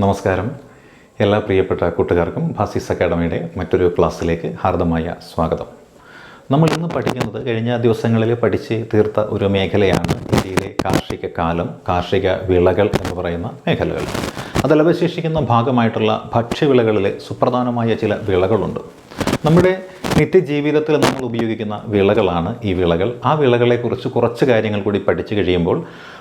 നമസ്കാരം. എല്ലാ പ്രിയപ്പെട്ട കൂട്ടുകാർക്കും ഭാസിസ് അക്കാഡമിയുടെ മറ്റൊരു ക്ലാസ്സിലേക്ക് ഹാർദമായ സ്വാഗതം. നമ്മൾ ഇന്ന് പഠിക്കുന്നത് കഴിഞ്ഞ ദിവസങ്ങളിൽ പഠിച്ച് തീർത്ത ഒരു മേഖലയാണ് ഇന്ത്യയിലെ കാർഷിക കാലം കാർഷിക വിളകൾ എന്ന് പറയുന്ന മേഖലകൾ. അതിൽ ഭാഗമായിട്ടുള്ള ഭക്ഷ്യവിളകളിലെ സുപ്രധാനമായ ചില വിളകളുണ്ട്. നമ്മുടെ നിത്യജീവിതത്തിൽ നമ്മൾ ഉപയോഗിക്കുന്ന വിളകളാണ് ഈ വിളകൾ. ആ വിളകളെക്കുറിച്ച് കുറച്ച് കാര്യങ്ങൾ കൂടി പഠിച്ചു കഴിയുമ്പോൾ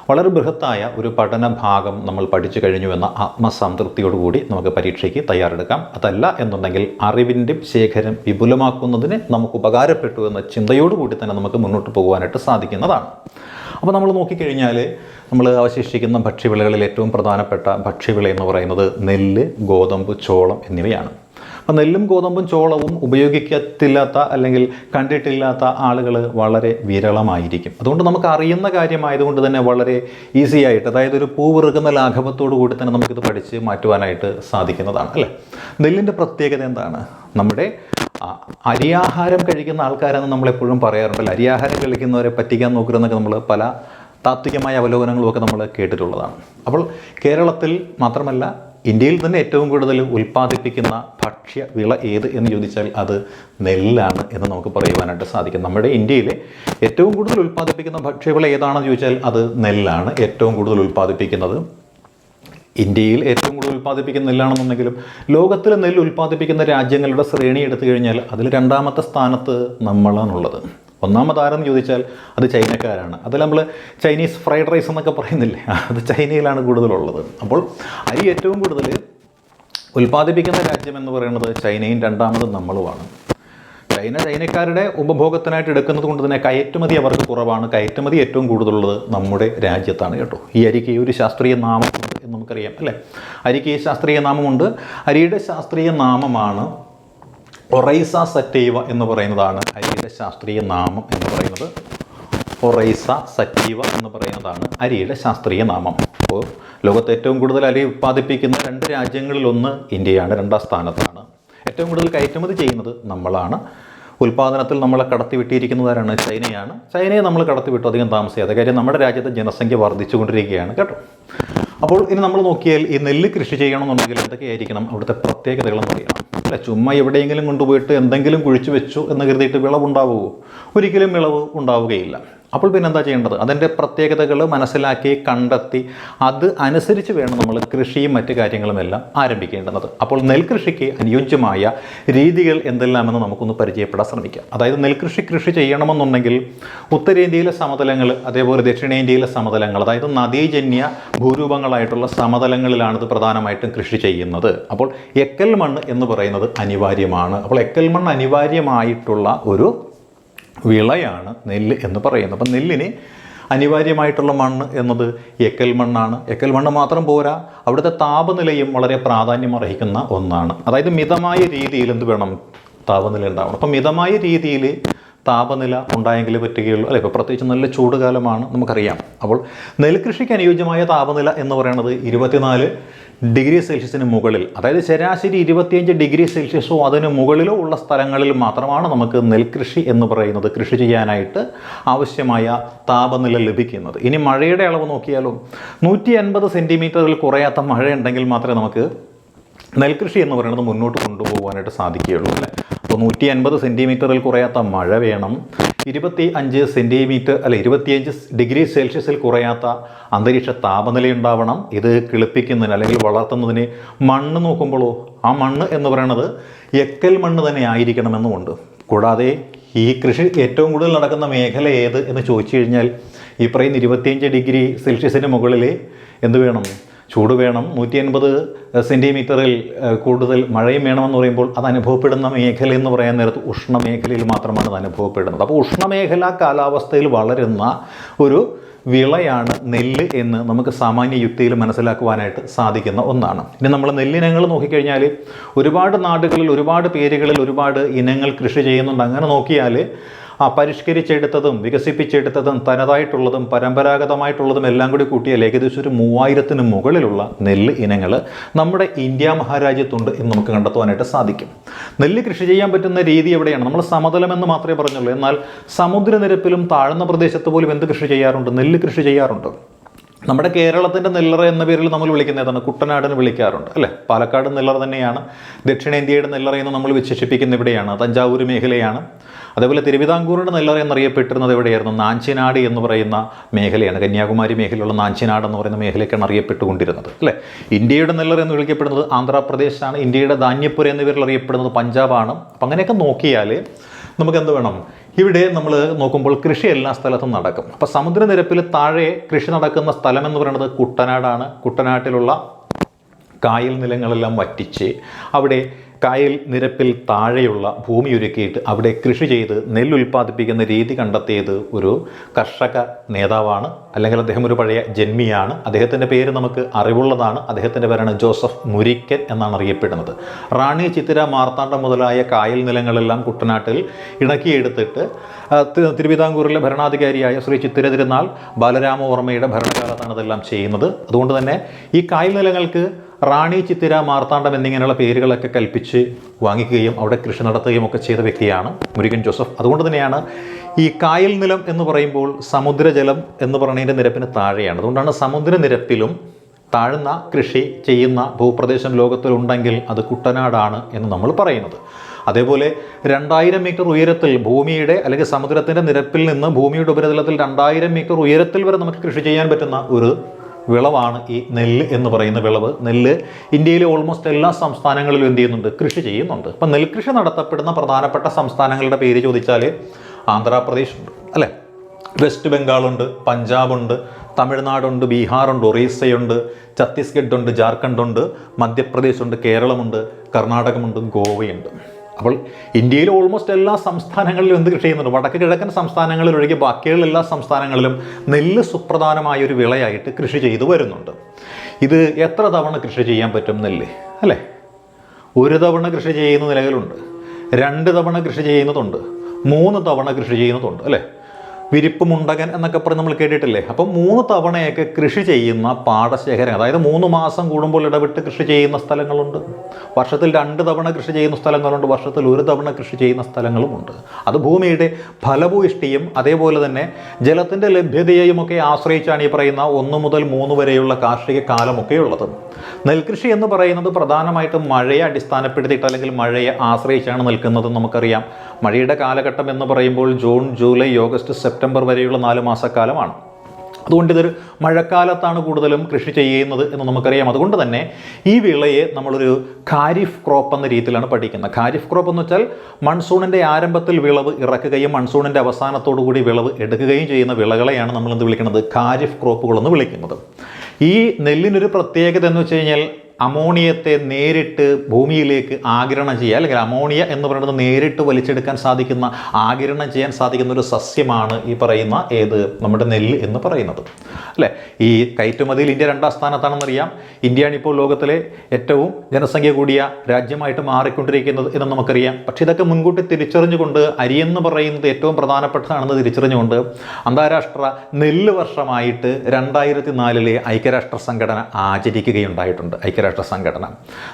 വളരെ ബൃഹത്തായ ഒരു പഠന ഭാഗം നമ്മൾ പഠിച്ചു കഴിഞ്ഞു എന്ന ആത്മസംതൃപ്തിയോടുകൂടി നമുക്ക് പരീക്ഷയ്ക്ക് തയ്യാറെടുക്കാം. അതല്ല എന്നുണ്ടെങ്കിൽ അറിവിന്റെ ശേഖരം വിപുലമാക്കുന്നതിന് നമുക്ക് ഉപകാരപ്പെട്ടു എന്ന ചിന്തയോടുകൂടി തന്നെ നമുക്ക് മുന്നോട്ട് പോകുവാനായിട്ട് സാധിക്കുന്നതാണ്. അപ്പോൾ നമ്മൾ നോക്കിക്കഴിഞ്ഞാൽ നമ്മൾ അവശേഷിക്കുന്ന ഭക്ഷ്യവിളകളിൽ ഏറ്റവും പ്രധാനപ്പെട്ട ഭക്ഷ്യവിള എന്ന് പറയുന്നത് നെല്ല് ഗോതമ്പ് ചോളം എന്നിവയാണ്. അപ്പോൾ നെല്ലും ഗോതമ്പും ചോളവും ഉപയോഗിക്കത്തില്ലാത്ത അല്ലെങ്കിൽ കണ്ടിട്ടില്ലാത്ത ആളുകൾ വളരെ വിരളമായിരിക്കും. അതുകൊണ്ട് നമുക്ക് അറിയുന്ന കാര്യമായതുകൊണ്ട് തന്നെ വളരെ ഈസി ആയിട്ട് അതായത് ഒരു പൂവിറുകുന്ന ലാഘവത്തോടു കൂടി തന്നെ നമുക്കിത് പഠിച്ച് മാറ്റുവാനായിട്ട് സാധിക്കുന്നതാണ് അല്ലേ? നെല്ലിന്റെ പ്രത്യേകത എന്താണ്? നമ്മുടെ അരിയാഹാരം കഴിക്കുന്ന ആൾക്കാരെന്ന് നമ്മളെപ്പോഴും പറയാറുണ്ടല്ലോ? അരിയാഹാരം കഴിക്കുന്നവരെ പറ്റിക്കാൻ നോക്കുന്നതൊക്കെ നമ്മൾ പല താത്വികമായ അവലോകനങ്ങളും ഒക്കെ നമ്മൾ കേട്ടിട്ടുള്ളതാണ്. അപ്പോൾ കേരളത്തിൽ മാത്രമല്ല ഇന്ത്യയിൽ തന്നെ ഏറ്റവും കൂടുതൽ ഉൽപ്പാദിപ്പിക്കുന്ന ഭക്ഷ്യ വിള ഏത് എന്ന് ചോദിച്ചാൽ അത് നെല്ലാണ് എന്ന് നമുക്ക് പറയുവാനായിട്ട് സാധിക്കും. നമ്മുടെ ഇന്ത്യയിലെ ഏറ്റവും കൂടുതൽ ഉൽപ്പാദിപ്പിക്കുന്ന ഭക്ഷ്യവിള ഏതാണെന്ന് ചോദിച്ചാൽ അത് നെല്ലാണ് ഏറ്റവും കൂടുതൽ ഉൽപ്പാദിപ്പിക്കുന്നത്. ഇന്ത്യയിൽ ഏറ്റവും കൂടുതൽ ഉൽപ്പാദിപ്പിക്കുന്ന നെല്ലാണെന്നുണ്ടെങ്കിലും ലോകത്തിൽ നെല്ല് ഉൽപ്പാദിപ്പിക്കുന്ന രാജ്യങ്ങളുടെ ശ്രേണി എടുത്തു കഴിഞ്ഞാൽ അതിൽ രണ്ടാമത്തെ സ്ഥാനത്ത് നമ്മളാണുള്ളത്. ഒന്നാമതാരെന്ന് ചോദിച്ചാൽ അത് ചൈനക്കാരാണ്. അതിൽ നമ്മൾ ചൈനീസ് ഫ്രൈഡ് റൈസ് എന്നൊക്കെ പറയുന്നില്ലേ? അത് ചൈനയിലാണ് കൂടുതലുള്ളത്. അപ്പോൾ അരി ഏറ്റവും കൂടുതൽ ഉൽപ്പാദിപ്പിക്കുന്ന രാജ്യം എന്ന് പറയുന്നത് ചൈനയും രണ്ടാമതും നമ്മളുമാണ്. ചൈന ചൈനക്കാരുടെ ഉപഭോഗത്തിനായിട്ട് എടുക്കുന്നത് കൊണ്ട് തന്നെ കയറ്റുമതി അവർക്ക് കുറവാണ്. കയറ്റുമതി ഏറ്റവും കൂടുതലുള്ളത് നമ്മുടെ രാജ്യത്താണ് കേട്ടോ. ഈ അരിക്ക് ഒരു ശാസ്ത്രീയ നാമമുണ്ട് എന്ന് നമുക്കറിയാം അല്ലേ? അരിക്ക് ഈ ശാസ്ത്രീയ നാമമുണ്ട്. അരിയുടെ ശാസ്ത്രീയ നാമമാണ് ഒറൈസ സറ്റൈവ എന്ന് പറയുന്നതാണ് അരിയുടെ ശാസ്ത്രീയ നാമം എന്ന് പറയുന്നത്. ഒറൈസ സറ്റീവ എന്ന് പറയുന്നതാണ് അരിയുടെ ശാസ്ത്രീയ നാമം. അപ്പോൾ ലോകത്ത് ഏറ്റവും കൂടുതൽ അരി ഉത്പാദിപ്പിക്കുന്ന രണ്ട് രാജ്യങ്ങളിലൊന്ന് ഇന്ത്യയാണ് രണ്ടാം സ്ഥാനത്താണ്. ഏറ്റവും കൂടുതൽ കയറ്റുമതി ചെയ്യുന്നത് നമ്മളാണ്. ഉൽപ്പാദനത്തിൽ നമ്മളെ കടത്തിവിട്ടിരിക്കുന്നതാരാണ് ചൈനയാണ്. ചൈനയെ നമ്മൾ കടത്തിവിട്ടു അധികം താമസിയാതെ. കാര്യം നമ്മുടെ രാജ്യത്തെ ജനസംഖ്യ വർദ്ധിച്ചുകൊണ്ടിരിക്കുകയാണ് കേട്ടോ. അപ്പോൾ ഇനി നമ്മൾ നോക്കിയാൽ ഈ നെല്ല് കൃഷി ചെയ്യണമെന്നുണ്ടെങ്കിൽ എന്തൊക്കെയായിരിക്കണം അവിടുത്തെ പ്രത്യേകതകളെന്ന് അറിയണം. അല്ല ചുമ്മാ എവിടെയെങ്കിലും കൊണ്ടുപോയിട്ട് എന്തെങ്കിലും കുഴിച്ചു വെച്ചു എന്ന് കരുതിയിട്ട് വിളവുണ്ടാവുമോ? ഒരിക്കലും വിളവ് ഉണ്ടാവുകയില്ല. അപ്പോൾ പിന്നെ എന്താ ചെയ്യേണ്ടത്? അതിന്റെ പ്രത്യേകതകൾ മനസ്സിലാക്കി കണ്ടെത്തി അത് അനുസരിച്ച് വേണം നമ്മൾ കൃഷിയും മറ്റു കാര്യങ്ങളുമെല്ലാം ആരംഭിക്കേണ്ടത് അപ്പോൾ നെൽകൃഷിക്ക് അനുയോജ്യമായ രീതികൾ എന്തെല്ലാമെന്ന് നമുക്കൊന്ന് പരിചയപ്പെടാൻ ശ്രമിക്കാം. അതായത് നെൽകൃഷി കൃഷി ചെയ്യണമെന്നുണ്ടെങ്കിൽ ഉത്തരേന്ത്യയിലെ സമതലങ്ങൾ അതേപോലെ ദക്ഷിണേന്ത്യയിലെ സമതലങ്ങൾ അതായത് നദീജന്യ ഭൂരൂപങ്ങളായിട്ടുള്ള സമതലങ്ങളിലാണ് ഇത് പ്രധാനമായിട്ടും കൃഷി ചെയ്യുന്നത്. അപ്പോൾ എക്കൽ മണ്ണ് എന്ന് പറയുന്നത് അനിവാര്യമാണ്. അപ്പോൾ എക്കൽ മണ്ണ് അനിവാര്യമായിട്ടുള്ള ഒരു വിളയാണ് നെല്ല് എന്ന് പറയുന്നത്. അപ്പം നെല്ലിന് അനിവാര്യമായിട്ടുള്ള മണ്ണ് എന്നത് എക്കൽ മണ്ണാണ്. എക്കൽ മണ്ണ് മാത്രം പോരാ അവിടുത്തെ താപനിലയും വളരെ പ്രാധാന്യം അർഹിക്കുന്ന ഒന്നാണ്. അതായത് മിതമായ രീതിയിൽ എന്ത് വേണം? താപനില ഉണ്ടാവണം. അപ്പം മിതമായ രീതിയിൽ താപനില ഉണ്ടായെങ്കിലേ പറ്റുകയുള്ളൂ. അല്ലെ? ഇപ്പോൾ പ്രത്യേകിച്ച് നല്ല ചൂടുകാലമാണ് നമുക്കറിയാം. അപ്പോൾ നെൽകൃഷിക്ക് അനുയോജ്യമായ താപനില എന്ന് പറയുന്നത് ഇരുപത്തിനാല് ഡിഗ്രി സെൽഷ്യസിന് മുകളിൽ അതായത് ശരാശരി ഇരുപത്തിയഞ്ച് ഡിഗ്രി സെൽഷ്യസോ അതിന് മുകളിലോ ഉള്ള സ്ഥലങ്ങളിൽ മാത്രമാണ് നമുക്ക് നെൽകൃഷി എന്ന് പറയുന്നത് കൃഷി ചെയ്യാനായിട്ട് ആവശ്യമായ താപനില ലഭിക്കുന്നത്. ഇനി മഴയുടെ അളവ് നോക്കിയാലോ നൂറ്റി അൻപത് സെന്റിമീറ്ററിൽ കുറയാത്ത മഴയുണ്ടെങ്കിൽ മാത്രമേ നമുക്ക് നെൽകൃഷി എന്ന് പറയുന്നത് മുന്നോട്ട് കൊണ്ടുപോകാനായിട്ട് സാധിക്കുകയുള്ളൂ അല്ലേ? അപ്പോൾ നൂറ്റി അൻപത് സെന്റിമീറ്ററിൽ കുറയാത്ത മഴ വേണം. ഇരുപത്തി അഞ്ച് സെന്റിമീറ്റർ അല്ല ഇരുപത്തിയഞ്ച് ഡിഗ്രി സെൽഷ്യസിൽ കുറയാത്ത അന്തരീക്ഷ താപനില ഉണ്ടാവണം. ഇത് കിളിപ്പിക്കുന്നതിന് അല്ലെങ്കിൽ വളർത്തുന്നതിന് മണ്ണ് നോക്കുമ്പോഴോ ആ മണ്ണ് എന്ന് പറയുന്നത് എക്കൽ മണ്ണ് തന്നെ ആയിരിക്കണമെന്നുമുണ്ട്. കൂടാതെ ഈ കൃഷി ഏറ്റവും കൂടുതൽ നടക്കുന്ന മേഖല ഏത് എന്ന് ചോദിച്ചു കഴിഞ്ഞാൽ ഈ പറയുന്ന ഇരുപത്തിയഞ്ച് ഡിഗ്രി സെൽഷ്യസിന് മുകളിൽ എന്ത് വേണം? ചൂട് വേണം. നൂറ്റി അൻപത് സെന്റിമീറ്ററിൽ കൂടുതൽ മഴയും വേണമെന്ന് പറയുമ്പോൾ അത് അനുഭവപ്പെടുന്ന മേഖല എന്ന് പറയാൻ നേരത്ത് ഉഷ്ണമേഖലയിൽ മാത്രമാണ് അത് അനുഭവപ്പെടുന്നത്. അപ്പോൾ ഉഷ്ണമേഖലാ കാലാവസ്ഥയിൽ വളരുന്ന ഒരു വിളയാണ് നെല്ല് എന്ന് നമുക്ക് സാമാന്യ യുക്തിയിൽ മനസ്സിലാക്കുവാനായിട്ട് സാധിക്കുന്ന ഒന്നാണ്. ഇനി നമ്മൾ നെല്ലിനങ്ങൾ നോക്കിക്കഴിഞ്ഞാൽ ഒരുപാട് നാടുകളിൽ ഒരുപാട് പേരുകളിൽ ഒരുപാട് ഇനങ്ങൾ കൃഷി ചെയ്യുന്നുണ്ട്. അങ്ങനെ നോക്കിയാൽ ആ പരിഷ്കരിച്ചെടുത്തതും വികസിപ്പിച്ചെടുത്തതും തനതായിട്ടുള്ളതും പരമ്പരാഗതമായിട്ടുള്ളതും എല്ലാം കൂടി കൂട്ടിയാൽ ഏകദേശം ഒരു മൂവായിരത്തിന് മുകളിലുള്ള നെല്ല് ഇനങ്ങൾ നമ്മുടെ ഇന്ത്യ മഹാരാജ്യത്തുണ്ട് എന്ന് നമുക്ക് കണ്ടെത്തുവാനായിട്ട് സാധിക്കും. നെല്ല് കൃഷി ചെയ്യാൻ പറ്റുന്ന രീതി എവിടെയാണ്? നമ്മൾ സമതലം എന്ന് മാത്രമേ പറഞ്ഞുള്ളൂ. എന്നാൽ സമുദ്രനിരപ്പിലും താഴ്ന്ന പ്രദേശത്ത് പോലും എന്ത് കൃഷി ചെയ്യാറുണ്ട്? നെല്ല് കൃഷി ചെയ്യാറുണ്ട്? നമ്മുടെ കേരളത്തിന്റെ നെല്ലറ എന്ന പേരിൽ നമ്മൾ വിളിക്കുന്ന ഏതാണ്? കുട്ടനാടിന് വിളിക്കാറുണ്ട് അല്ലേ? പാലക്കാട് നെല്ലറ തന്നെയാണ് ദക്ഷിണേന്ത്യയുടെ നെല്ലറ എന്ന് നമ്മൾ വിശേഷിപ്പിക്കുന്ന ഇവിടെയാണ് തഞ്ചാവൂർ മേഖലയാണ്. അതേപോലെ തിരുവിതാംകൂറിന്റെ നെല്ലറ എന്നറിയപ്പെട്ടിരുന്നത് എവിടെയായിരുന്നു? നാഞ്ചിനാട് എന്ന് പറയുന്ന മേഖലയാണ് കന്യാകുമാരി മേഖലയുള്ള നാഞ്ചിനാട് എന്ന് പറയുന്ന മേഖലയ്ക്കാണ് അറിയപ്പെട്ടുകൊണ്ടിരുന്നത് അല്ലേ? ഇന്ത്യയുടെ നെല്ലറ എന്ന് വിളിക്കപ്പെടുന്നത് ആന്ധ്രാപ്രദേശാണ് ഇന്ത്യയുടെ ധാന്യപ്പുര എന്ന പേരിൽ അറിയപ്പെടുന്നത് പഞ്ചാബാണ്. അപ്പം അങ്ങനെയൊക്കെ നോക്കിയാൽ നമുക്ക് എന്ത് വേണം? ഇവിടെ നമ്മൾ നോക്കുമ്പോൾ കൃഷി എല്ലാ സ്ഥലത്തും നടക്കും. അപ്പോൾ സമുദ്രനിരപ്പിൽ താഴെ കൃഷി നടക്കുന്ന സ്ഥലം എന്ന് പറയുന്നത് കുട്ടനാടാണ്. കുട്ടനാട്ടിലുള്ള കായൽ നിലങ്ങളെല്ലാം വറ്റിച്ച് അവിടെ കായൽ നിരപ്പിൽ താഴെയുള്ള ഭൂമി ഒരുക്കിയിട്ട് അവിടെ കൃഷി ചെയ്ത് നെല്ല് ഉൽപ്പാദിപ്പിക്കുന്ന രീതി കണ്ടെത്തിയത് ഒരു കർഷക നേതാവാണ്. അല്ലെങ്കിൽ അദ്ദേഹം ഒരു പഴയ ജന്മിയാണ്. അദ്ദേഹത്തിന്റെ പേര് നമുക്ക് അറിവുള്ളതാണ്. അദ്ദേഹത്തിന്റെ പേരാണ് ജോസഫ് മുരിക്കൻ എന്നാണ് അറിയപ്പെടുന്നത്. റാണി ചിത്തിര മാർത്താണ്ഡം മുതലായ കായൽ നിലങ്ങളെല്ലാം കുട്ടനാട്ടിൽ ഇണക്കിയെടുത്തിട്ട് തിരുവിതാംകൂറിലെ ഭരണാധികാരിയായ ശ്രീ ചിത്തിര തിരുനാൾ ബാലരാമവർമ്മയുടെ ഭരണകാലത്താണ് ഇതെല്ലാം ചെയ്യുന്നത്. അതുകൊണ്ട് തന്നെ ഈ കായൽ നിലങ്ങൾക്ക് റാണി ചിത്തിര മാർത്താണ്ഡം എന്നിങ്ങനെയുള്ള പേരുകളൊക്കെ കൽപ്പിച്ച് വാങ്ങിക്കുകയും അവിടെ കൃഷി നടത്തുകയും ഒക്കെ ചെയ്ത വ്യക്തിയാണ് മുരുകൻ ജോസഫ്. അതുകൊണ്ട് തന്നെയാണ് ഈ കായൽ നിലം എന്ന് പറയുമ്പോൾ സമുദ്രജലം എന്ന് പറയുന്നതിന്റെ നിരപ്പിന് താഴെയാണ്. അതുകൊണ്ടാണ് സമുദ്രനിരപ്പിലും താഴ്ന്ന കൃഷി ചെയ്യുന്ന ഭൂപ്രദേശം ലോകത്തിലുണ്ടെങ്കിൽ അത് കുട്ടനാടാണ് എന്ന് നമ്മൾ പറയുന്നത്. അതേപോലെ രണ്ടായിരം മീറ്റർ ഉയരത്തിൽ ഭൂമിയുടെ അല്ലെങ്കിൽ സമുദ്രത്തിന്റെ നിരപ്പിൽ നിന്ന് ഭൂമിയുടെ ഉപരിതലത്തിൽ രണ്ടായിരം മീറ്റർ ഉയരത്തിൽ വരെ നമുക്ക് കൃഷി ചെയ്യാൻ പറ്റുന്ന ഒരു വിളവാണ് ഈ നെല്ല് എന്ന് പറയുന്ന വിളവ്. നെല്ല് ഇന്ത്യയിലെ ഓൾമോസ്റ്റ് എല്ലാ സംസ്ഥാനങ്ങളിലും എന്ത് ചെയ്യുന്നുണ്ട്? കൃഷി ചെയ്യുന്നുണ്ട്. അപ്പം നെൽകൃഷി നടത്തപ്പെടുന്ന പ്രധാനപ്പെട്ട സംസ്ഥാനങ്ങളുടെ പേര് ചോദിച്ചാൽ ആന്ധ്രാപ്രദേശ് ഉണ്ട് അല്ലേ വെസ്റ്റ് ബംഗാളുണ്ട് പഞ്ചാബുണ്ട് തമിഴ്നാടുണ്ട് ബീഹാറുണ്ട് ഒറീസയുണ്ട് ഛത്തീസ്ഗഡ് ഉണ്ട് ജാർഖണ്ഡ് ഉണ്ട് മധ്യപ്രദേശ് ഉണ്ട് കേരളമുണ്ട് കർണാടകമുണ്ട് ഗോവയുണ്ട് അപ്പോൾ ഇന്ത്യയിൽ ഓൾമോസ്റ്റ് എല്ലാ സംസ്ഥാനങ്ങളിലും എന്ത് കൃഷി ചെയ്യുന്നുണ്ട്? വടക്ക് കിഴക്കൻ സംസ്ഥാനങ്ങളിൽ ഒഴികെ ബാക്കിയുള്ള എല്ലാ സംസ്ഥാനങ്ങളിലും നെല്ല് സുപ്രധാനമായ ഒരു വിളയായിട്ട് കൃഷി ചെയ്തു വരുന്നുണ്ട്. ഇത് എത്ര തവണ കൃഷി ചെയ്യാൻ പറ്റും നെല്ല്? അല്ലേ? ഒരു തവണ കൃഷി ചെയ്യുന്ന നിലകളുണ്ട് രണ്ട് തവണ കൃഷി ചെയ്യുന്നതുണ്ട്. മൂന്ന് തവണ കൃഷി ചെയ്യുന്നതുണ്ട്. അല്ലേ? വിരിപ്പ് മുണ്ടകൻ എന്നൊക്കെ പറഞ്ഞ് നമ്മൾ കേട്ടിട്ടില്ലേ? അപ്പം മൂന്ന് തവണയൊക്കെ കൃഷി ചെയ്യുന്ന പാടശേഖരം അതായത് മൂന്ന് മാസം കൂടുമ്പോൾ ഇടവിട്ട് കൃഷി ചെയ്യുന്ന സ്ഥലങ്ങളുണ്ട്. വർഷത്തിൽ രണ്ട് തവണ കൃഷി ചെയ്യുന്ന സ്ഥലങ്ങളുണ്ട്. വർഷത്തിൽ ഒരു തവണ കൃഷി ചെയ്യുന്ന സ്ഥലങ്ങളുമുണ്ട്. അത് ഭൂമിയുടെ ഫലഭൂയിഷ്ടിയും അതേപോലെ തന്നെ ജലത്തിന്റെ ലഭ്യതയെയും ഒക്കെ ആശ്രയിച്ചാണ് ഈ പറയുന്ന ഒന്ന് മുതൽ മൂന്ന് വരെയുള്ള കാർഷിക കാലമൊക്കെ ഉള്ളത് നെൽകൃഷി എന്ന് പറയുന്നത് പ്രധാനമായിട്ടും മഴയെ അടിസ്ഥാനപ്പെടുത്തിയിട്ട് അല്ലെങ്കിൽ മഴയെ ആശ്രയിച്ചാണ് നിൽക്കുന്നത് നമുക്കറിയാം. മഴയുടെ കാലഘട്ടം എന്ന് പറയുമ്പോൾ ജൂൺ ജൂലൈ ഓഗസ്റ്റ് സെപ്റ്റംബർ വരെയുള്ള നാല് മാസക്കാലമാണ്. അതുകൊണ്ട് ഇതൊരു മഴക്കാലത്താണ് കൂടുതലും കൃഷി ചെയ്യുന്നത് എന്ന് നമുക്കറിയാം. അതുകൊണ്ട് തന്നെ ഈ വിളയെ നമ്മളൊരു ഖാരിഫ് ക്രോപ്പ് എന്ന രീതിയിലാണ് പഠിക്കുന്നത്. ഖാരിഫ് ക്രോപ്പ് എന്ന് വെച്ചാൽ മൺസൂണിന്റെ ആരംഭത്തിൽ വിളവ് ഇറക്കുകയും മൺസൂണിന്റെ അവസാനത്തോടു കൂടി വിളവ് എടുക്കുകയും ചെയ്യുന്ന വിളകളെയാണ് നമ്മൾ എന്ത് വിളിക്കുന്നത്? ഖാരിഫ് ക്രോപ്പുകളെന്ന് വിളിക്കുന്നത്. ഈ നെല്ലിനൊരു പ്രത്യേകത എന്ന് വെച്ച് കഴിഞ്ഞാൽ അമോണിയത്തെ നേരിട്ട് ഭൂമിയിലേക്ക് ആഗിരണം ചെയ്യുക. അല്ലെങ്കിൽ അമോണിയ എന്ന് പറയുന്നത് നേരിട്ട് വലിച്ചെടുക്കാൻ സാധിക്കുന്ന ആഗിരണം ചെയ്യാൻ സാധിക്കുന്ന ഒരു സസ്യമാണ് ഈ പറയുന്ന ഏത്? നമ്മുടെ നെല്ല് എന്ന് പറയുന്നത്. അല്ലേ? ഈ കയറ്റുമതിയിൽ ഇന്ത്യ രണ്ടാം സ്ഥാനത്താണെന്നറിയാം. ഇന്ത്യയാണ് ഇപ്പോൾ ലോകത്തിലെ ഏറ്റവും ജനസംഖ്യ കൂടിയ രാജ്യമായിട്ട് മാറിക്കൊണ്ടിരിക്കുന്നത് എന്ന് നമുക്കറിയാം. പക്ഷെ ഇതൊക്കെ മുൻകൂട്ടി തിരിച്ചറിഞ്ഞുകൊണ്ട് അരി എന്ന് പറയുന്നത് ഏറ്റവും പ്രധാനപ്പെട്ടതാണെന്ന് തിരിച്ചറിഞ്ഞുകൊണ്ട് അന്താരാഷ്ട്ര നെല്ല് വർഷമായിട്ട് രണ്ടായിരത്തി നാലിലെ ഐക്യരാഷ്ട്ര സംഘടന ആചരിക്കുകയുണ്ടായിട്ടുണ്ട്. ഐക്യരാഷ്ട്ര സംഘടന.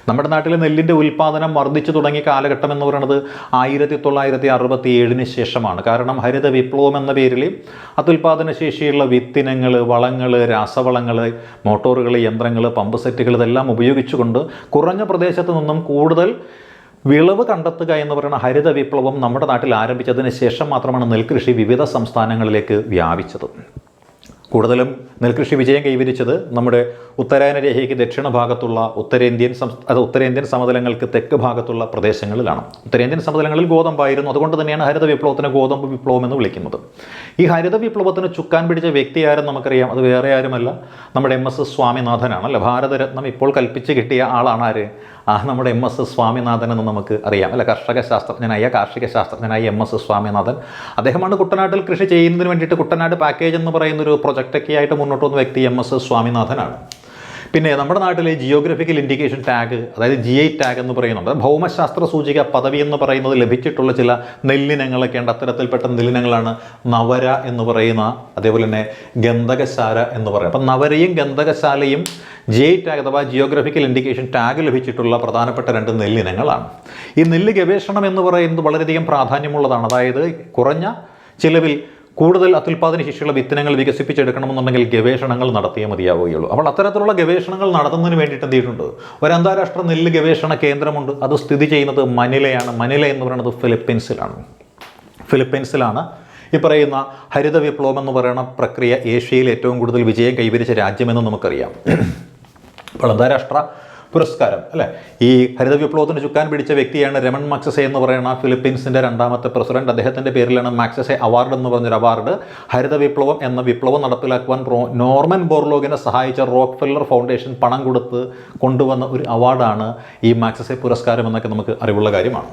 നമ്മുടെ നാട്ടിലെ നെല്ലിന്റെ ഉൽപ്പാദനം വർദ്ധിച്ചു തുടങ്ങിയ കാലഘട്ടം എന്ന് പറയുന്നത് ആയിരത്തി തൊള്ളായിരത്തി അറുപത്തി ഏഴിന് ശേഷമാണ്. കാരണം ഹരിത വിപ്ലവം എന്ന പേരിൽ അത്യുൽപാദന ശേഷിയുള്ള വിത്തിനങ്ങൾ വളങ്ങൾ രാസവളങ്ങൾ മോട്ടോറുകൾ യന്ത്രങ്ങൾ പമ്പ് സെറ്റുകൾ ഇതെല്ലാം ഉപയോഗിച്ചുകൊണ്ട് കുറഞ്ഞ പ്രദേശത്ത് നിന്നും കൂടുതൽ വിളവ് കണ്ടെത്തുക എന്ന് പറയുന്ന ഹരിത വിപ്ലവം നമ്മുടെ നാട്ടിൽ ആരംഭിച്ചതിന് ശേഷം മാത്രമാണ് നെൽകൃഷി വിവിധ സംസ്ഥാനങ്ങളിലേക്ക് വ്യാപിച്ചത്. കൂടുതലും നെൽകൃഷി വിജയം കൈവരിച്ചത് നമ്മുടെ ഉത്തരായന രേഖയ്ക്ക് ദക്ഷിണ ഭാഗത്തുള്ള ഉത്തരേന്ത്യൻ സംസ്ഥ അത് ഉത്തരേന്ത്യൻ സമതലങ്ങൾക്ക് തെക്ക് ഭാഗത്തുള്ള പ്രദേശങ്ങളിലാണ്. ഉത്തരേന്ത്യൻ സമതലങ്ങളിൽ ഗോതമ്പായിരുന്നു അതുകൊണ്ട് തന്നെയാണ് ഹരിത വിപ്ലവത്തിന് ഗോതമ്പ് വിപ്ലവം എന്ന് വിളിക്കുന്നത്. ഈ ഹരിത വിപ്ലവത്തിന് ചുക്കാൻ പിടിച്ച വ്യക്തി ആരും നമുക്കറിയാം. അത് വേറെ ആരുമല്ല. നമ്മുടെ എം എസ് സ്വാമിനാഥനാണ്. അല്ലെ ഭാരതരത്നം ഇപ്പോൾ കൽപ്പിച്ച് കിട്ടിയ ആളാണ് ആര്? ആ നമ്മുടെ എം എസ് സ്വാമിനാഥൻ എന്ന് നമുക്ക് അറിയാം. അല്ല കർഷക ശാസ്ത്രജ്ഞനായ കാർഷിക ശാസ്ത്രജ്ഞനായ എം എസ് സ്വാമിനാഥൻ. അദ്ദേഹമാണ് കുട്ടനാട്ടിൽ കൃഷി ചെയ്യുന്നതിന് വേണ്ടിയിട്ട് കുട്ടനാട് പാക്കേജ് എന്ന് പറയുന്ന ഒരു പ്രൊജക്റ്റൊക്കെ ആയിട്ട് മുന്നോട്ട് വന്ന വ്യക്തി എം എസ് സ്വാമിനാഥനാണ്. പിന്നെ നമ്മുടെ നാട്ടിലെ ജിയോഗ്രഫിക്കൽ ഇൻഡിക്കേഷൻ ടാഗ് അതായത് ജി ഐ ടാഗ് എന്ന് പറയുന്നുണ്ട്. ഭൗമശാസ്ത്ര സൂചിക പദവി എന്ന് പറയുന്നത് ലഭിച്ചിട്ടുള്ള ചില നെല്ലിനങ്ങളൊക്കെ ഉണ്ട്. അത്തരത്തിൽപ്പെട്ട നെല്ലിനങ്ങളാണ് നവര എന്ന് പറയുന്ന അതേപോലെ തന്നെ ഗന്ധകശാല എന്ന് പറയുന്നത്. അപ്പം നവരയും ഗന്ധകശാലയും ജി ഐ ടാഗ് അഥവാ ജിയോഗ്രഫിക്കൽ ഇൻഡിക്കേഷൻ ടാഗ് ലഭിച്ചിട്ടുള്ള പ്രധാനപ്പെട്ട രണ്ട് നെല്ലിനങ്ങളാണ്. ഈ നെല്ല് ഗവേഷണം എന്ന് പറയുന്നത് വളരെയധികം പ്രാധാന്യമുള്ളതാണ്. അതായത് കുറഞ്ഞ ചിലവിൽ കൂടുതൽ അത്യുൽപാദന ശേഷിയുള്ള വിത്തനങ്ങൾ വികസിപ്പിച്ചെടുക്കണമെന്നുണ്ടെങ്കിൽ ഗവേഷണങ്ങൾ നടത്തിയേ മതിയാവുകയുള്ളൂ. അപ്പോൾ അത്തരത്തിലുള്ള ഗവേഷണങ്ങൾ നടത്തുന്നതിന് വേണ്ടിയിട്ട് എന്ത് ചെയ്തിട്ടുണ്ട്? ഒരു അന്താരാഷ്ട്ര നെല്ല് ഗവേഷണ കേന്ദ്രമുണ്ട്. അത് സ്ഥിതി ചെയ്യുന്നത് മനിലയാണ്. മനില എന്ന് പറയുന്നത് ഫിലിപ്പീൻസിലാണ്. ഫിലിപ്പീൻസിലാണ്. ഈ പറയുന്ന ഹരിത വിപ്ലവം എന്ന് പറയുന്ന പ്രക്രിയ ഏഷ്യയിൽ ഏറ്റവും കൂടുതൽ വിജയം കൈവരിച്ച രാജ്യമെന്ന് നമുക്കറിയാം. അപ്പോൾ അന്താരാഷ്ട്ര പുരസ്കാരം അല്ലേ? ഈ ഹരിത വിപ്ലവത്തിന് ചുക്കാൻ പിടിച്ച വ്യക്തിയാണ് രമൺ മാക്സസെ എന്ന് പറയുന്ന ഫിലിപ്പീൻസിന്റെ രണ്ടാമത്തെ പ്രസിഡന്റ്. അദ്ദേഹത്തിന്റെ പേരിലാണ് മാക്സസെ അവാർഡ് എന്ന് പറഞ്ഞൊരു അവാർഡ്. ഹരിത വിപ്ലവം എന്ന വിപ്ലവം നടപ്പിലാക്കുവാൻ നോർമൻ ബോർലോഗിനെ സഹായിച്ച റോക്ക് ഫെല്ലർ ഫൗണ്ടേഷൻ പണം കൊടുത്ത് കൊണ്ടുവന്ന ഒരു അവാർഡാണ് ഈ മാക്സസെ പുരസ്കാരം എന്നൊക്കെ നമുക്ക് അറിവുള്ള കാര്യമാണ്.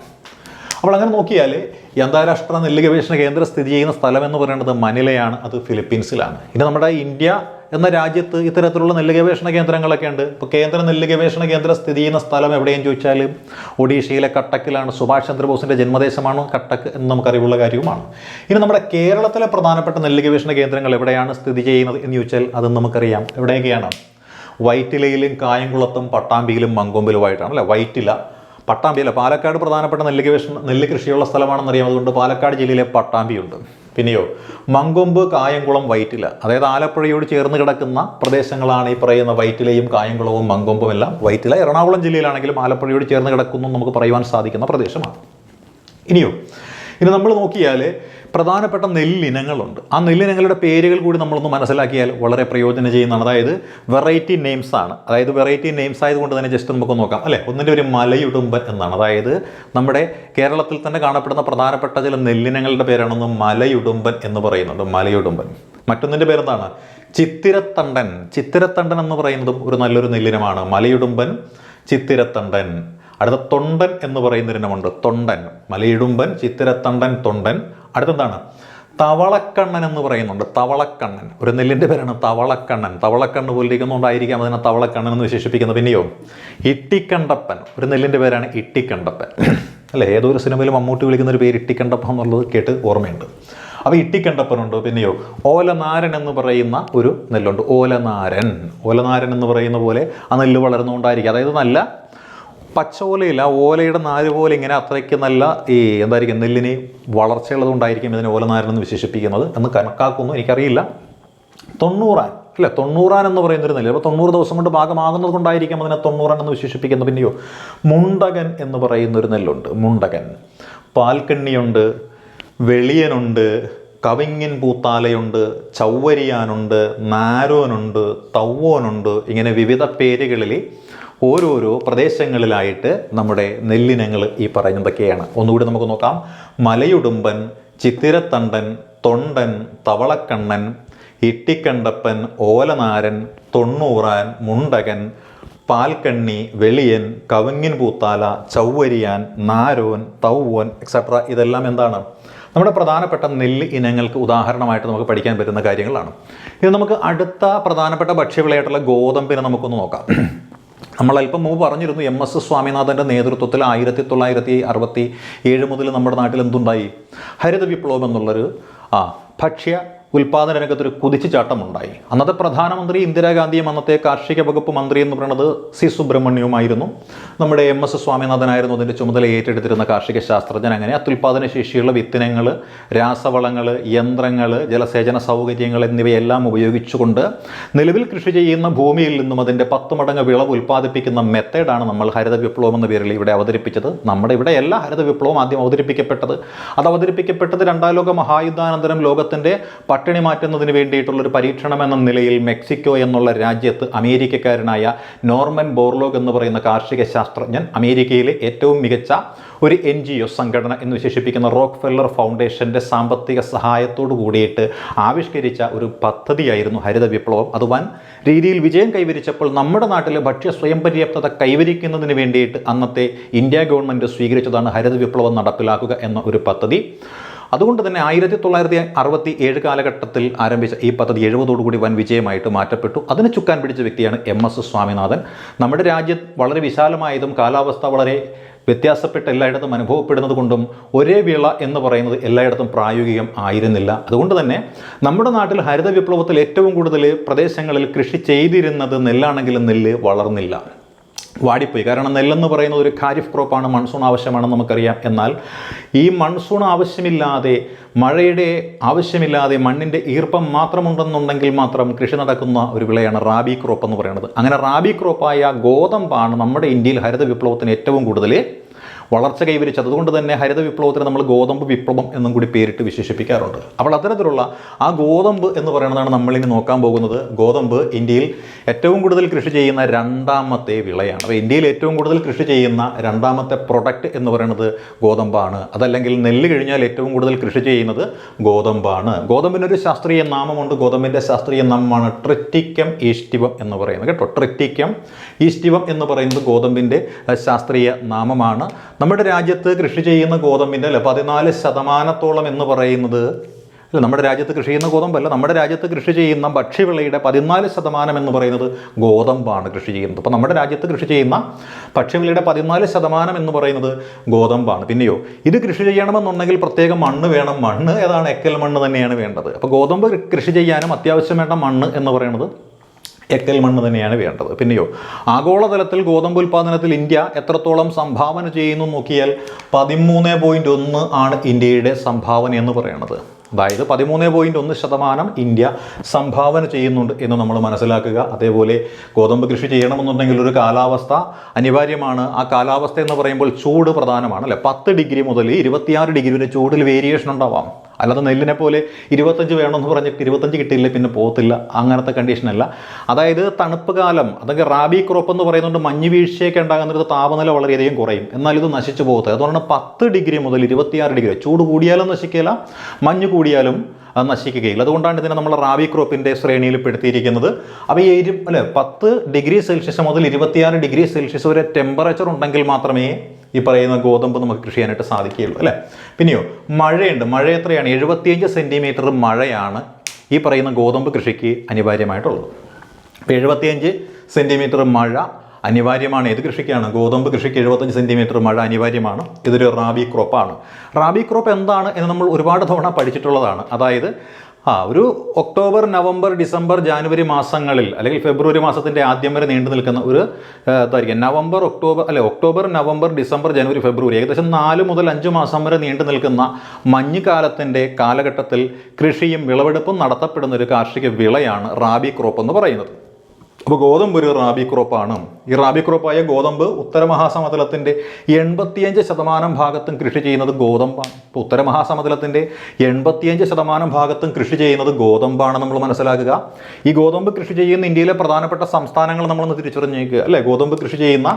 അപ്പോൾ അങ്ങനെ നോക്കിയാൽ ഈ അന്താരാഷ്ട്ര നെല്ല് ഗവേഷണ കേന്ദ്രം സ്ഥിതി ചെയ്യുന്ന സ്ഥലം എന്ന് പറയുന്നത് മനിലയാണ് അത് ഫിലിപ്പീൻസിലാണ്. ഇനി നമ്മുടെ ഇന്ത്യ എന്ന രാജ്യത്ത് ഇത്തരത്തിലുള്ള നെല്ല് ഗവേഷണ കേന്ദ്രങ്ങളൊക്കെ ഉണ്ട്. ഇപ്പോൾ കേന്ദ്ര നെല്ല് ഗവേഷണ കേന്ദ്രം സ്ഥിതി ചെയ്യുന്ന സ്ഥലം എവിടെയെന്ന് ചോദിച്ചാൽ ഒഡീഷയിലെ കട്ടക്കിലാണ്. സുഭാഷ് ചന്ദ്രബോസിന്റെ ജന്മദേശമാണ് കട്ടക്ക് എന്ന് നമുക്കറിവുള്ള കാര്യവുമാണ്. ഇനി നമ്മുടെ കേരളത്തിലെ പ്രധാനപ്പെട്ട നെല്ല് ഗവേഷണ കേന്ദ്രങ്ങൾ എവിടെയാണ് സ്ഥിതി ചെയ്യുന്നത് എന്ന് ചോദിച്ചാൽ അത് നമുക്കറിയാം. എവിടെയൊക്കെയാണ്? വൈറ്റിലയിലും കായംകുളത്തും പട്ടാമ്പിയിലും മങ്കൊമ്പിലുമായിട്ടാണ് അല്ലേ? വൈറ്റില പട്ടാമ്പിയല്ല പാലക്കാട് പ്രധാനപ്പെട്ട നെല്ല് ഗവേഷണ നെല്ല് കൃഷിയുള്ള സ്ഥലമാണെന്നറിയാം അതുകൊണ്ട് പാലക്കാട് ജില്ലയിലെ പട്ടാമ്പിയുണ്ട്. പിന്നെയോ മങ്കൊമ്പ് കായംകുളം വൈറ്റില അതായത് ആലപ്പുഴയോട് ചേർന്ന് കിടക്കുന്ന പ്രദേശങ്ങളാണ് ഈ പറയുന്ന വൈറ്റിലയും കായംകുളവും മങ്കൊമ്പും എല്ലാം. വൈറ്റില എറണാകുളം ജില്ലയിലാണെങ്കിലും ആലപ്പുഴയോട് ചേർന്ന് കിടക്കുന്നു നമുക്ക് പറയുവാൻ സാധിക്കുന്ന പ്രദേശമാണ്. ഇനിയോ ഇനി നമ്മൾ നോക്കിയാൽ പ്രധാനപ്പെട്ട നെല്ലിനങ്ങളുണ്ട്. ആ നെല്ലിനങ്ങളുടെ പേരുകൾ കൂടി നമ്മളൊന്ന് മനസ്സിലാക്കിയാൽ വളരെ പ്രയോജനം ചെയ്യുന്നതാണ് അതായത് വെറൈറ്റി നെയിംസ് ആണ്. അതായത് വെറൈറ്റി നെയിംസ് ആയതുകൊണ്ട് തന്നെ ജസ്റ്റ് നമുക്ക് നോക്കാം. അല്ലേ? ഒന്നിന്റെ ഒരു മലയുടുമ്പൻ എന്നാണ്. അതായത് നമ്മുടെ കേരളത്തിൽ തന്നെ കാണപ്പെടുന്ന പ്രധാനപ്പെട്ട ചില നെല്ലിനങ്ങളുടെ പേരാണൊന്ന് മലയുടുമ്പൻ എന്ന് പറയുന്നുണ്ട്. മലയുടുമ്പൻ. മറ്റൊന്നിന്റെ പേരെന്താണ്? ചിത്തിരത്തണ്ടൻ. ചിത്തിരത്തണ്ടൻ എന്ന് പറയുന്നതും ഒരു നല്ലൊരു നെല്ലിനമാണ്. മലയുടുമ്പൻ ചിത്തിരത്തണ്ടൻ. അടുത്ത തൊണ്ടൻ എന്ന് പറയുന്ന പറയുന്നൊരിനമുണ്ട് തൊണ്ടൻ. മലയിടുമ്പൻ ചിത്തിരത്തണ്ടൻ തൊണ്ടൻ. അടുത്തെന്താണ്? തവളക്കണ്ണൻ എന്ന് പറയുന്നുണ്ട്. തവളക്കണ്ണൻ. ഒരു നെല്ലിന്റെ പേരാണ് തവളക്കണ്ണൻ. തവളക്കണ്ണ് പോലിരിക്കുന്നതുകൊണ്ടായിരിക്കാം അതിനെ തവളക്കണ്ണൻ എന്ന് വിശേഷിപ്പിക്കുന്നത് പിന്നെയോ? ഇട്ടിക്കണ്ടപ്പൻ. ഒരു നെല്ലിന്റെ പേരാണ് ഇട്ടിക്കണ്ടപ്പൻ. അല്ലേ? ഏതോ ഒരു സിനിമയിൽ മമ്മൂട്ടി വിളിക്കുന്ന ഒരു പേര് ഇട്ടിക്കണ്ടപ്പൻ എന്നുള്ളത് കേട്ട് ഓർമ്മയുണ്ട്. അപ്പോൾ ഇട്ടിക്കണ്ടപ്പനുണ്ട് പിന്നെയോ? ഓലനാരൻ എന്ന് പറയുന്ന ഒരു നെല്ലുണ്ട്. ഓലനാരൻ. ഓലനാരൻ എന്ന് പറയുന്ന പോലെ ആ നെല്ല് വളർന്നുകൊണ്ടായിരിക്കും. അതായത് നല്ല പച്ച ഓലയില്ല ഓലയുടെ നാല് പോലെ ഇങ്ങനെ അത്രയ്ക്ക് നല്ല ഈ എന്തായിരിക്കും നെല്ലിന് വളർച്ചയുള്ളതുകൊണ്ടായിരിക്കും ഇതിനെ ഓലനാരെന്ന് വിശേഷിപ്പിക്കുന്നത് എന്ന് കണക്കാക്കുന്നു. എനിക്കറിയില്ല. തൊണ്ണൂറാൻ അല്ലേ? തൊണ്ണൂറാൻ എന്ന് പറയുന്നൊരു നെല്ല്. അപ്പോൾ തൊണ്ണൂറ് ദിവസം കൊണ്ട് ഭാഗമാകുന്നത് കൊണ്ടായിരിക്കും അതിനെ തൊണ്ണൂറാൻ എന്ന് വിശേഷിപ്പിക്കുന്നത്. പിന്നെയോ മുണ്ടകൻ എന്ന് പറയുന്ന ഒരു നെല്ലുണ്ട്. മുണ്ടകൻ. പാൽക്കണ്ണിയുണ്ട് വെളിയനുണ്ട് കവിങ്ങിൻ പൂത്താലയുണ്ട് ചൗവരിയാനുണ്ട് നാരോനുണ്ട് തൗവോനുണ്ട് ഇങ്ങനെ വിവിധ പേരുകളിൽ ഓരോരോ പ്രദേശങ്ങളിലായിട്ട് നമ്മുടെ നെല്ലിനങ്ങൾ ഈ പറയുന്നതൊക്കെയാണ്. ഒന്നുകൂടി നമുക്ക് നോക്കാം. മലയുടുമ്പൻ ചിത്തിരത്തണ്ടൻ തൊണ്ടൻ തവളക്കണ്ണൻ ഇട്ടിക്കണ്ടപ്പൻ ഓലനാരൻ തൊണ്ണൂറാൻ മുണ്ടകൻ പാൽക്കണ്ണി വെളിയൻ കവുങ്ങിൻ പൂത്താല ചൗവരിയാൻ നാരോൻ തൗവോൻ എക്സെട്ര ഇതെല്ലാം എന്താണ്? നമ്മുടെ പ്രധാനപ്പെട്ട നെല്ല് ഇനങ്ങൾക്ക് ഉദാഹരണമായിട്ട് നമുക്ക് പഠിക്കാൻ പറ്റുന്ന കാര്യങ്ങളാണ്. ഇത് നമുക്ക് അടുത്ത പ്രധാനപ്പെട്ട ഭക്ഷ്യവിളയായിട്ടുള്ള ഗോതമ്പിനെ നമുക്കൊന്ന് നോക്കാം. നമ്മൾ അല്പം മുമ്പ് പറഞ്ഞിരുന്നു എം എസ് സ്വാമിനാഥന്റെ നേതൃത്വത്തിൽ ആയിരത്തി തൊള്ളായിരത്തി അറുപത്തി ഏഴ് മുതൽ നമ്മുടെ നാട്ടിൽ എന്തുണ്ടായി? ഹരിത വിപ്ലവം എന്നുള്ളൊരു ആ ഭക്ഷ്യ ഉൽപാദന രംഗത്തൊരു കുതിച്ചുചാട്ടമുണ്ടായി അന്നത്തെ പ്രധാനമന്ത്രി ഇന്ദിരാഗാന്ധിയും അന്നത്തെ കാർഷിക വകുപ്പ് മന്ത്രി എന്ന് പറയുന്നത് സി സുബ്രഹ്മണ്യവുമായിരുന്നു. നമ്മുടെ എം എസ് സ്വാമിനാഥനായിരുന്നു അതിന്റെ ചുമതല ഏറ്റെടുത്തിരുന്ന കാർഷിക ശാസ്ത്രജ്ഞൻ. അങ്ങനെ അത്യുൽപാദന ശേഷിയുള്ള വിത്തിനങ്ങൾ രാസവളങ്ങൾ യന്ത്രങ്ങൾ ജലസേചന സൗകര്യങ്ങൾ എന്നിവയെല്ലാം ഉപയോഗിച്ചുകൊണ്ട് നിലവിൽ കൃഷി ചെയ്യുന്ന ഭൂമിയിൽ നിന്നും അതിന്റെ പത്ത് മടങ്ങ് വിളവ് ഉൽപ്പാദിപ്പിക്കുന്ന മെത്തേഡാണ് നമ്മൾ ഹരിത വിപ്ലവം എന്ന പേരിൽ ഇവിടെ അവതരിപ്പിച്ചത്. നമ്മുടെ ഇവിടെ എല്ലാ ഹരിത വിപ്ലവം ആദ്യം അവതരിപ്പിക്കപ്പെട്ടത്. അത് അവതരിപ്പിക്കപ്പെട്ടത് രണ്ടാം ലോക മഹായുദ്ധാനന്തരം ലോകത്തിന്റെ പട്ടിണി മാറ്റുന്നതിന് വേണ്ടിയിട്ടുള്ളൊരു പരീക്ഷണം എന്ന നിലയിൽ മെക്സിക്കോ എന്നുള്ള രാജ്യത്ത് അമേരിക്കക്കാരനായ നോർമൻ ബോർലോഗ് എന്ന് പറയുന്ന കാർഷിക ശാസ്ത്രജ്ഞൻ അമേരിക്കയിലെ ഏറ്റവും മികച്ച ഒരു എൻ ജി ഒ സംഘടന എന്ന് വിശേഷിപ്പിക്കുന്ന റോക്ക് ഫെല്ലർ ഫൗണ്ടേഷന്റെ സാമ്പത്തിക സഹായത്തോടു കൂടിയിട്ട് ആവിഷ്കരിച്ച ഒരു പദ്ധതിയായിരുന്നു ഹരിത വിപ്ലവം. അത് വൻ രീതിയിൽ വിജയം കൈവരിച്ചപ്പോൾ നമ്മുടെ നാട്ടിലെ ഭക്ഷ്യ സ്വയം പര്യാപ്തത കൈവരിക്കുന്നതിന് വേണ്ടിയിട്ട് അന്നത്തെ ഇന്ത്യ ഗവൺമെന്റ് സ്വീകരിച്ചതാണ് ഹരിത വിപ്ലവം നടപ്പിലാക്കുക എന്ന ഒരു പദ്ധതി. അതുകൊണ്ട് തന്നെ ആയിരത്തി തൊള്ളായിരത്തി അറുപത്തി ഏഴ് കാലഘട്ടത്തിൽ ആരംഭിച്ച ഈ പദ്ധതി എഴുപതോടുകൂടി വൻ വിജയമായിട്ട് മാറ്റപ്പെട്ടു. അതിന് ചുക്കാൻ പിടിച്ച വ്യക്തിയാണ് എം എസ് സ്വാമിനാഥൻ. നമ്മുടെ രാജ്യം വളരെ വിശാലമായതും കാലാവസ്ഥ വളരെ വ്യത്യാസപ്പെട്ട് എല്ലായിടത്തും അനുഭവപ്പെടുന്നത് കൊണ്ടും ഒരേ വിള എന്ന് പറയുന്നത് എല്ലായിടത്തും പ്രായോഗികം ആയിരുന്നില്ല. അതുകൊണ്ട് തന്നെ നമ്മുടെ നാട്ടിൽ ഹരിത വിപ്ലവത്തിൽ ഏറ്റവും കൂടുതൽ പ്രദേശങ്ങളിൽ കൃഷി ചെയ്തിരുന്നത് നെല്ലാണെങ്കിലും നെല്ല് വളർന്നില്ല. വാടിപ്പോയി. കാരണം നെല്ലെന്ന് പറയുന്നത് ഒരു ഖാരിഫ് ക്രോപ്പാണ് മൺസൂൺ ആവശ്യമാണെന്ന് നമുക്കറിയാം. എന്നാൽ ഈ മൺസൂൺ ആവശ്യമില്ലാതെ മഴയുടെ ആവശ്യമില്ലാതെ മണ്ണിന്റെ ഈർപ്പം മാത്രമുണ്ടെന്നുണ്ടെങ്കിൽ മാത്രം കൃഷി നടക്കുന്ന ഒരു വിളയാണ് റാബി ക്രോപ്പ് എന്ന് പറയുന്നത്. അങ്ങനെ റാബി ക്രോപ്പായ ഗോതമ്പാണ് നമ്മുടെ ഇന്ത്യയിൽ ഹരിത വിപ്ലവത്തിന് ഏറ്റവും കൂടുതൽ വളർച്ച കൈവരിച്ചത് അതുകൊണ്ട് തന്നെ ഹരിത വിപ്ലവത്തിന് നമ്മൾ ഗോതമ്പ് വിപ്ലവം എന്നും കൂടി പേരിട്ട് വിശേഷിപ്പിക്കാറുണ്ട്. അപ്പോൾ അത്തരത്തിലുള്ള ആ ഗോതമ്പ് എന്ന് പറയുന്നതാണ് നമ്മളിനി നോക്കാൻ പോകുന്നത്. ഗോതമ്പ് ഇന്ത്യയിൽ ഏറ്റവും കൂടുതൽ കൃഷി ചെയ്യുന്ന രണ്ടാമത്തെ വിളയാണ്. അപ്പോൾ ഇന്ത്യയിൽ ഏറ്റവും കൂടുതൽ കൃഷി ചെയ്യുന്ന രണ്ടാമത്തെ പ്രൊഡക്റ്റ് എന്ന് പറയുന്നത് ഗോതമ്പാണ്. അതല്ലെങ്കിൽ നെല്ല് കഴിഞ്ഞാൽ ഏറ്റവും കൂടുതൽ കൃഷി ചെയ്യുന്നത് ഗോതമ്പാണ്. ഗോതമ്പിനൊരു ശാസ്ത്രീയ നാമമുണ്ട്. ഗോതമ്പിന്റെ ശാസ്ത്രീയ നാമമാണ് ട്രിറ്റിക്കം ഈസ്റ്റിവം എന്ന് പറയുന്നത്. കേട്ടോ ട്രിറ്റിക്കം ഈസ്റ്റിവം എന്ന് പറയുന്നത് ഗോതമ്പിന്റെ ശാസ്ത്രീയ നാമമാണ്. നമ്മുടെ രാജ്യത്ത് കൃഷി ചെയ്യുന്ന ഗോതമ്പിന്റെ അല്ലെ പതിനാല് ശതമാനത്തോളം എന്ന് പറയുന്നത് അല്ല നമ്മുടെ രാജ്യത്ത് കൃഷി ചെയ്യുന്ന ഗോതമ്പല്ല നമ്മുടെ രാജ്യത്ത് കൃഷി ചെയ്യുന്ന ഭക്ഷ്യവിളയുടെ പതിനാല് ശതമാനം എന്ന് പറയുന്നത് ഗോതമ്പാണ് കൃഷി ചെയ്യുന്നത്. അപ്പോൾ നമ്മുടെ രാജ്യത്ത് കൃഷി ചെയ്യുന്ന ഭക്ഷ്യവിളയുടെ പതിനാല് ശതമാനം എന്ന് പറയുന്നത് ഗോതമ്പാണ്. പിന്നെയോ ഇത് കൃഷി ചെയ്യണമെന്നുണ്ടെങ്കിൽ പ്രത്യേകം മണ്ണ് വേണം. മണ്ണ് ഏതാണ്? എക്കൽ മണ്ണ് തന്നെയാണ് വേണ്ടത്. അപ്പോൾ ഗോതമ്പ് കൃഷി ചെയ്യാനും അത്യാവശ്യം വേണ്ട മണ്ണ് എന്ന് പറയുന്നത് എക്കൽ മണ്ണ് തന്നെയാണ് വേണ്ടത്. പിന്നെയോ ആഗോളതലത്തിൽ ഗോതമ്പ് ഉൽപ്പാദനത്തിൽ ഇന്ത്യ എത്രത്തോളം സംഭാവന ചെയ്യുന്നു നോക്കിയാൽ പതിമൂന്ന് പോയിന്റ് ഒന്ന് ആണ് ഇന്ത്യയുടെ സംഭാവന എന്ന് പറയുന്നത് അതായത് പതിമൂന്ന് പോയിന്റ് ഒന്ന് ശതമാനം ഇന്ത്യ സംഭാവന ചെയ്യുന്നുണ്ട് എന്ന് നമ്മൾ മനസ്സിലാക്കുക. അതേപോലെ ഗോതമ്പ് കൃഷി ചെയ്യണമെന്നുണ്ടെങ്കിൽ ഒരു കാലാവസ്ഥ അനിവാര്യമാണ്. ആ കാലാവസ്ഥ എന്ന് പറയുമ്പോൾ ചൂട് പ്രധാനമാണ് അല്ലേ? പത്ത് ഡിഗ്രി മുതൽ ഇരുപത്തിയാറ് ഡിഗ്രി വരെ ചൂടിൽ വേരിയേഷൻ ഉണ്ടാവാം. അല്ലാതെ നെല്ലിനെ പോലെ ഇരുപത്തഞ്ച് വേണമെന്ന് പറഞ്ഞിട്ട് ഇരുപത്തഞ്ച് കിട്ടിയില്ല പിന്നെ പോകത്തില്ല. അങ്ങനത്തെ കണ്ടീഷനല്ല അതായത് തണുപ്പ് കാലം അതൊക്കെ റാബി ക്രോപ്പ് എന്ന് പറയുന്നുണ്ട് മഞ്ഞ് വീഴ്ചയൊക്കെ ഉണ്ടാകുന്നിടത്ത് താപനില വളരെയധികം കുറയും. എന്നാൽ ഇത് നശിച്ചു പോകത്തില്ല. അതുകൊണ്ട് പത്ത് ഡിഗ്രി മുതൽ ഇരുപത്തിയാറ് ഡിഗ്രി ചൂട് കൂടിയാലും നശിക്കില്ല മഞ്ഞ് കൂടിയാലും അത് നശിക്കുകയില്ല. അതുകൊണ്ടാണ് ഇതിനെ നമ്മൾ റാബി ക്രോപ്പിന്റെ ശ്രേണിയിൽ പെടുത്തിയിരിക്കുന്നത് അപ്പോൾ ഈ ഇരു അല്ലെ പത്ത് ഡിഗ്രി സെൽഷ്യസ് മുതൽ ഇരുപത്തിയാറ് ഡിഗ്രി സെൽഷ്യസ് വരെ ടെമ്പറേച്ചർ ഉണ്ടെങ്കിൽ മാത്രമേ ഈ പറയുന്ന ഗോതമ്പ് നമുക്ക് കൃഷി ചെയ്യാനായിട്ട് സാധിക്കുകയുള്ളൂ അല്ലേ? പിന്നെയോ മഴയുണ്ട്. മഴ എത്രയാണ്? എഴുപത്തിയഞ്ച് സെന്റിമീറ്റർ മഴയാണ് ഈ പറയുന്ന ഗോതമ്പ് കൃഷിക്ക് അനിവാര്യമായിട്ടുള്ളത്. അപ്പോൾ എഴുപത്തിയഞ്ച് സെന്റിമീറ്റർ മഴ അനിവാര്യമാണ്. ഏത് കൃഷിക്കാണ്? ഗോതമ്പ് കൃഷിക്ക് എഴുപത്തഞ്ച് സെന്റിമീറ്റർ മഴ അനിവാര്യമാണ്. ഇതൊരു റാബി ക്രോപ്പാണ്. റാബി ക്രോപ്പ് എന്താണ് എന്ന് നമ്മൾ ഒരുപാട് തവണ പഠിച്ചിട്ടുള്ളതാണ്. അതായത് ആ ഒരു ഒക്ടോബർ നവംബർ ഡിസംബർ ജാനുവരി മാസങ്ങളിൽ അല്ലെങ്കിൽ ഫെബ്രുവരി മാസത്തിന്റെ ആദ്യം വരെ നീണ്ടു നിൽക്കുന്ന ഒരു ഇതായിരിക്കും. നവംബർ ഒക്ടോബർ അല്ലെ ഒക്ടോബർ നവംബർ ഡിസംബർ ജനുവരി ഫെബ്രുവരി ഏകദേശം നാല് മുതൽ അഞ്ച് മാസം വരെ നീണ്ടു നിൽക്കുന്ന മഞ്ഞുകാലത്തിന്റെ കാലഘട്ടത്തിൽ കൃഷിയും വിളവെടുപ്പും നടത്തപ്പെടുന്ന ഒരു കാർഷിക വിളയാണ് റാബി ക്രോപ്പ് എന്ന് പറയുന്നത്. അപ്പോൾ ഗോതമ്പ് ഒരു റാബി ക്രോപ്പാണ് ഈ റാബി ക്രോപ്പായ ഗോതമ്പ് ഉത്തരമഹാസമതലത്തിന്റെ എൺപത്തിയഞ്ച് ശതമാനം ഭാഗത്തും കൃഷി ചെയ്യുന്നത് ഗോതമ്പാണ്. ഇപ്പോൾ ഉത്തരമഹാസമതലത്തിന്റെ എൺപത്തിയഞ്ച് ശതമാനം ഭാഗത്തും കൃഷി ചെയ്യുന്നത് ഗോതമ്പാണ് നമ്മൾ മനസ്സിലാക്കുക. ഈ ഗോതമ്പ് കൃഷി ചെയ്യുന്ന ഇന്ത്യയിലെ പ്രധാനപ്പെട്ട സംസ്ഥാനങ്ങൾ നമ്മളൊന്ന് തിരിച്ചറിഞ്ഞേക്കുക അല്ലേ? ഗോതമ്പ് കൃഷി ചെയ്യുന്ന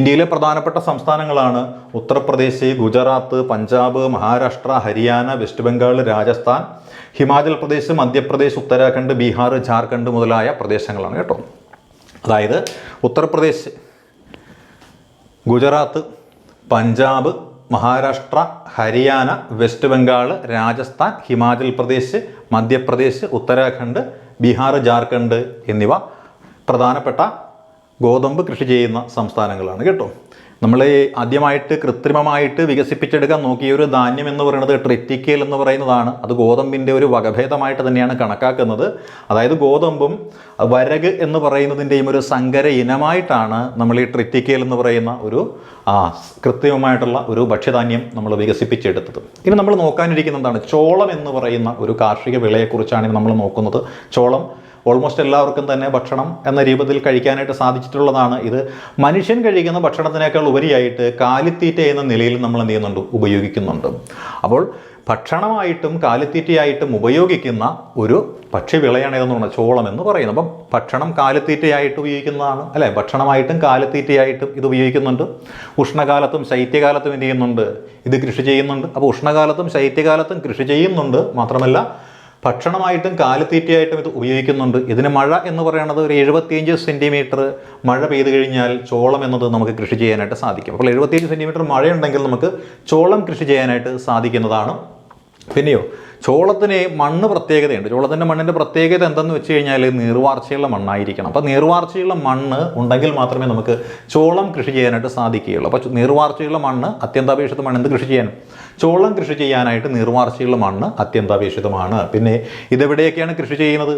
ഇന്ത്യയിലെ പ്രധാനപ്പെട്ട സംസ്ഥാനങ്ങളാണ് ഉത്തർപ്രദേശ് ഗുജറാത്ത് പഞ്ചാബ് മഹാരാഷ്ട്ര ഹരിയാന വെസ്റ്റ് ബംഗാൾ രാജസ്ഥാൻ ഹിമാചൽ പ്രദേശ് മധ്യപ്രദേശ് ഉത്തരാഖണ്ഡ് ബീഹാർ ജാർഖണ്ഡ് മുതലായ പ്രദേശങ്ങളാണ് കേട്ടോ. അതായത് ഉത്തർപ്രദേശ് ഗുജറാത്ത് പഞ്ചാബ് മഹാരാഷ്ട്ര ഹരിയാന വെസ്റ്റ് ബംഗാൾ രാജസ്ഥാൻ ഹിമാചൽ പ്രദേശ് മധ്യപ്രദേശ് ഉത്തരാഖണ്ഡ് ബീഹാർ ജാർഖണ്ഡ് എന്നിവ പ്രധാനപ്പെട്ട ഗോതമ്പ് കൃഷി ചെയ്യുന്ന സംസ്ഥാനങ്ങളാണ്. കേട്ടോ? നമ്മൾ ആദ്യമായിട്ട് കൃത്രിമമായിട്ട് വികസിപ്പിച്ചെടുക്കാൻ നോക്കിയ ഒരു ധാന്യം എന്ന് പറയുന്നത് ട്രിറ്റിക്കേൽ എന്ന് പറയുന്നതാണ്. അത് ഗോതമ്പിന്റെ ഒരു വകഭേദമായിട്ട് തന്നെയാണ് കണക്കാക്കുന്നത്. അതായത് ഗോതമ്പും വരക് എന്ന് പറയുന്നതിന്റെയും ഒരു സങ്കര ഇനമായിട്ടാണ് നമ്മൾ ഈ ട്രിറ്റിക്കേൽ എന്ന് പറയുന്ന ഒരു കൃത്രിമമായിട്ടുള്ള ഒരു ഭക്ഷ്യധാന്യം നമ്മൾ വികസിപ്പിച്ചെടുത്തത്. ഇനി നമ്മൾ നോക്കാനിരിക്കുന്ന എന്താണ്? ചോളം എന്ന് പറയുന്ന ഒരു കാർഷിക വിളയെക്കുറിച്ചാണ് നമ്മൾ നോക്കുന്നത്. ചോളം ഓൾമോസ്റ്റ് എല്ലാവർക്കും തന്നെ ഭക്ഷണം എന്ന രൂപത്തിൽ കഴിക്കാനായിട്ട് സാധിച്ചിട്ടുള്ളതാണ് ഇത്. മനുഷ്യൻ കഴിക്കുന്ന ഭക്ഷണത്തിനേക്കാൾ ഉപരിയായിട്ട് കാലിത്തീറ്റ എന്ന നിലയിൽ നമ്മൾ എന്ത് ചെയ്യുന്നുണ്ട്? ഉപയോഗിക്കുന്നുണ്ട്. അപ്പോൾ ഭക്ഷണമായിട്ടും കാലിത്തീറ്റയായിട്ടും ഉപയോഗിക്കുന്ന ഒരു പക്ഷിവിളയാണ് ഇതെന്ന് പറഞ്ഞാൽ ചോളം എന്ന് പറയുന്നത്. അപ്പം ഭക്ഷണം കാലിത്തീറ്റയായിട്ട് ഉപയോഗിക്കുന്നതാണ്. അല്ലേ? ഭക്ഷണമായിട്ടും കാലിത്തീറ്റയായിട്ടും ഇത് ഉപയോഗിക്കുന്നുണ്ട്. ഉഷ്ണകാലത്തും ശൈത്യകാലത്തും എന്ത് ചെയ്യുന്നുണ്ട്? ഇത് കൃഷി ചെയ്യുന്നുണ്ട്. അപ്പോൾ ഉഷ്ണകാലത്തും ശൈത്യകാലത്തും കൃഷി ചെയ്യുന്നുണ്ട്. മാത്രമല്ല ഭക്ഷണമായിട്ടും കാലിത്തീറ്റയായിട്ടും ഇത് ഉപയോഗിക്കുന്നുണ്ട്. ഇതിന് മഴ എന്ന് പറയുന്നത് ഒരു എഴുപത്തിയഞ്ച് സെന്റിമീറ്റർ മഴ പെയ്തു കഴിഞ്ഞാൽ ചോളം എന്നത് നമുക്ക് കൃഷി ചെയ്യാനായിട്ട് സാധിക്കും. അപ്പോൾ എഴുപത്തിയഞ്ച് സെന്റിമീറ്റർ മഴയുണ്ടെങ്കിൽ നമുക്ക് ചോളം കൃഷി ചെയ്യാനായിട്ട് സാധിക്കുന്നതാണ്. പിന്നെയോ ചോളത്തിന് മണ്ണ് പ്രത്യേകതയുണ്ട്. ചോളത്തിന്റെ മണ്ണിന്റെ പ്രത്യേകത എന്തെന്ന് വെച്ച് കഴിഞ്ഞാൽ നീർവാർച്ചയുള്ള മണ്ണായിരിക്കണം. അപ്പോൾ നീർവാർച്ചയുള്ള മണ്ണ് ഉണ്ടെങ്കിൽ മാത്രമേ നമുക്ക് ചോളം കൃഷി ചെയ്യാനായിട്ട് സാധിക്കുകയുള്ളൂ. അപ്പോൾ നീർവാർച്ചയുള്ള മണ്ണ് അത്യന്താപേക്ഷിതമാണ്. എന്ത് കൃഷി ചെയ്യാനും ചോളം കൃഷി ചെയ്യാനായിട്ട് നീർവാർച്ചയുള്ള മണ്ണ് അത്യന്താപേക്ഷിതമാണ്. പിന്നെ ഇതെവിടെയൊക്കെയാണ് കൃഷി ചെയ്യുന്നത്?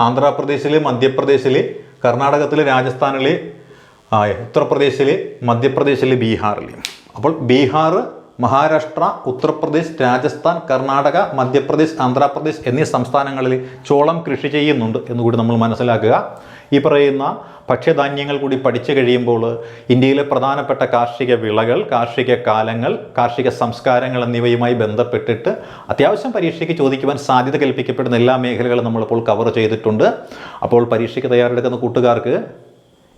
ആന്ധ്രാപ്രദേശിൽ മധ്യപ്രദേശിൽ കർണാടകത്തിൽ രാജസ്ഥാനിൽ ഉത്തർപ്രദേശിൽ മധ്യപ്രദേശിൽ ബീഹാറിൽ അപ്പോൾ ബീഹാർ മഹാരാഷ്ട്ര ഉത്തർപ്രദേശ് രാജസ്ഥാൻ കർണാടക മധ്യപ്രദേശ് ആന്ധ്രാപ്രദേശ് എന്നീ സംസ്ഥാനങ്ങളിൽ ചോളം കൃഷി ചെയ്യുന്നുണ്ട് എന്നുകൂടി നമ്മൾ മനസ്സിലാക്കുക. ഈ പറയുന്ന ഭക്ഷ്യധാന്യങ്ങൾ കൂടി പഠിച്ചു കഴിയുമ്പോൾ ഇന്ത്യയിലെ പ്രധാനപ്പെട്ട കാർഷിക വിളകൾ കാർഷിക കാലങ്ങൾ കാർഷിക സംസ്കാരങ്ങൾ എന്നിവയുമായി ബന്ധപ്പെട്ടിട്ട് അത്യാവശ്യം പരീക്ഷയ്ക്ക് ചോദിക്കുവാൻ സാധ്യത കൽപ്പിക്കപ്പെടുന്ന എല്ലാ മേഖലകളും നമ്മളിപ്പോൾ കവർ ചെയ്തിട്ടുണ്ട്. അപ്പോൾ പരീക്ഷയ്ക്ക് തയ്യാറെടുക്കുന്ന കൂട്ടുകാർക്ക്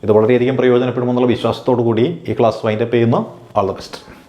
ഇത് വളരെയധികം പ്രയോജനപ്പെടുമെന്നുള്ള വിശ്വാസത്തോടു കൂടി ഈ ക്ലാസ് വൈൻഡപ്പ് ചെയ്യുന്നു. All the best